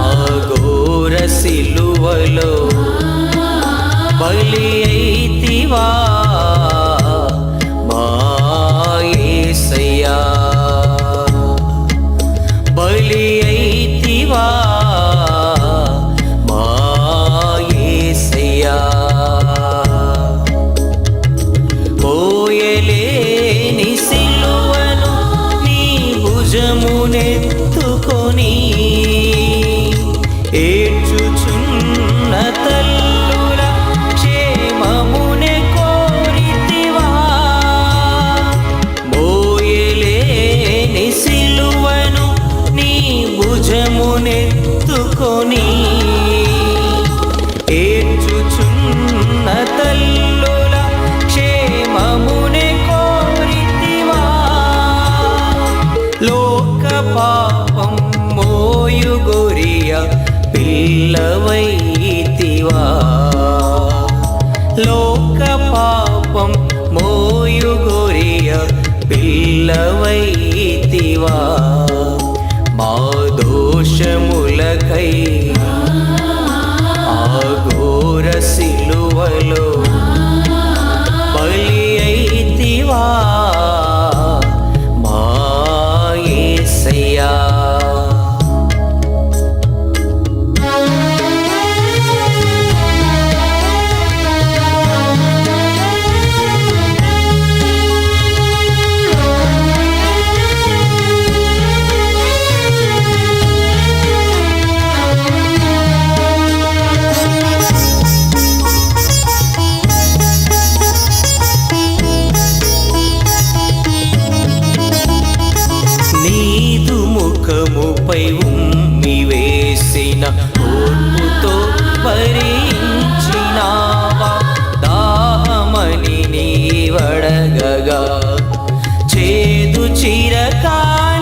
ఆఘోర సిలువలో బలి అయితివా? మాయేసయ్యా బలి భుజమునెత్తుకొని ఏడ్చుచున్న తల్లుల క్షేమమునే కోరితివా. బోయలేని సిలువను నీ భుజమునెత్తుకొని పిల్లవైతివా లోక పాపం మోయు గొరియ పిల్లవైతివా. మా దోషములకై ముఖముపై ఉమ్మి వేసిన ఓర్పుతో భరించినావా? దాహమని నీవడగగా చేదు చిరకానిచ్చిరా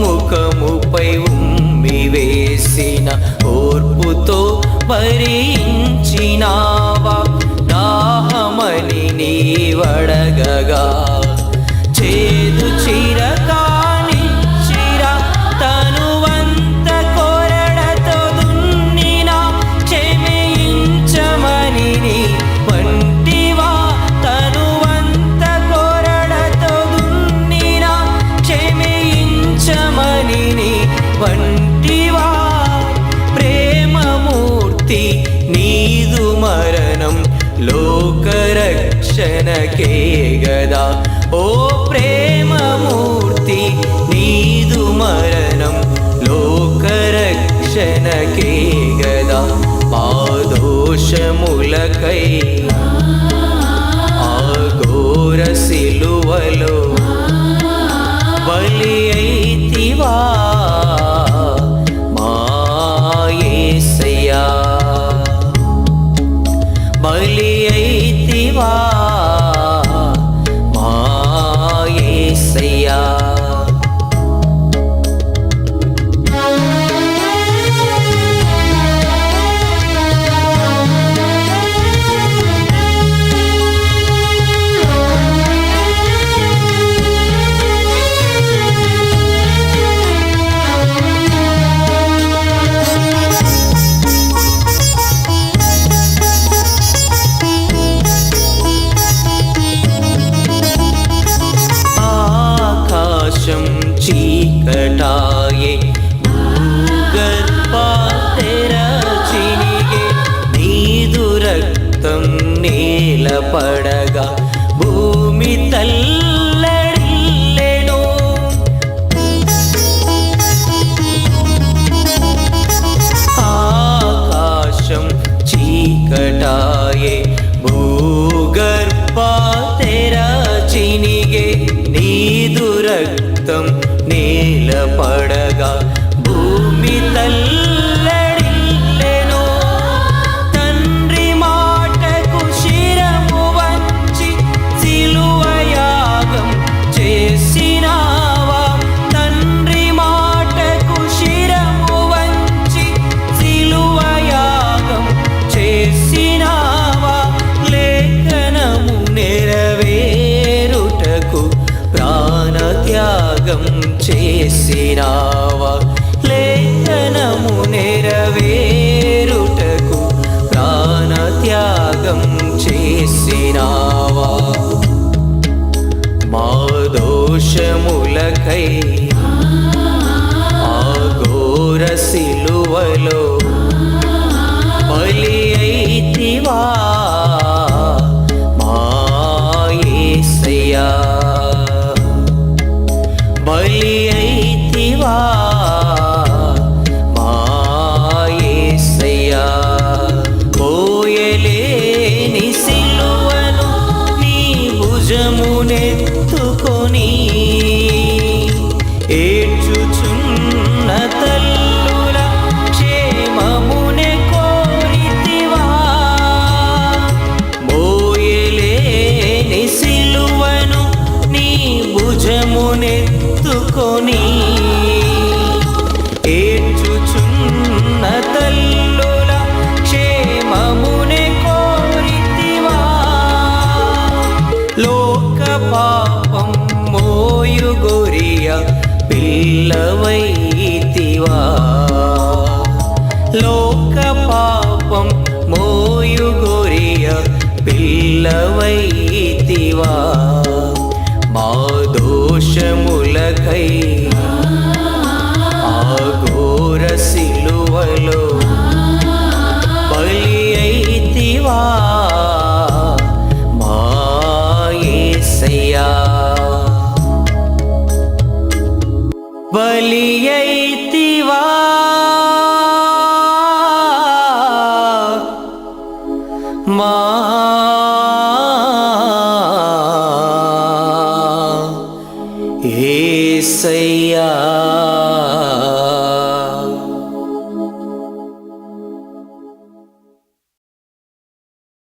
ముఖముపై ఉమ్మి వేసిన ఓర్పుతో భరించినావా? నీవడగగా దర్శనకే గదా ఓ ప్రేమమూర్తి నీదు మరణం లోకరక్షణకే గదా మా దోషములకై ఘోర సిలువలో కనపడగా భూమి తల్లడిల్లెను. ఆకాశం చీకటాయే భూగర్భ తెరచినిగే నీదు రక్తం నేలపడ త్యాగం చేసినావా? లేఖనము నెరవేరుటకు ప్రాణ త్యాగం చేసినావా? మా దోషములకై ఆ ఘోర సిలువలో బలి అయితివా? అయితివా మా యేసయ్యా పోయలేని సిలువను నీ భుజమునెత్తుకొని ఏడ్చుచున్న తల్లుల క్షేమమునే కోరితివా. మోయలేని సిలువను నీ భుజమునెత్తుకొని పిల్లవైతివా లో బలి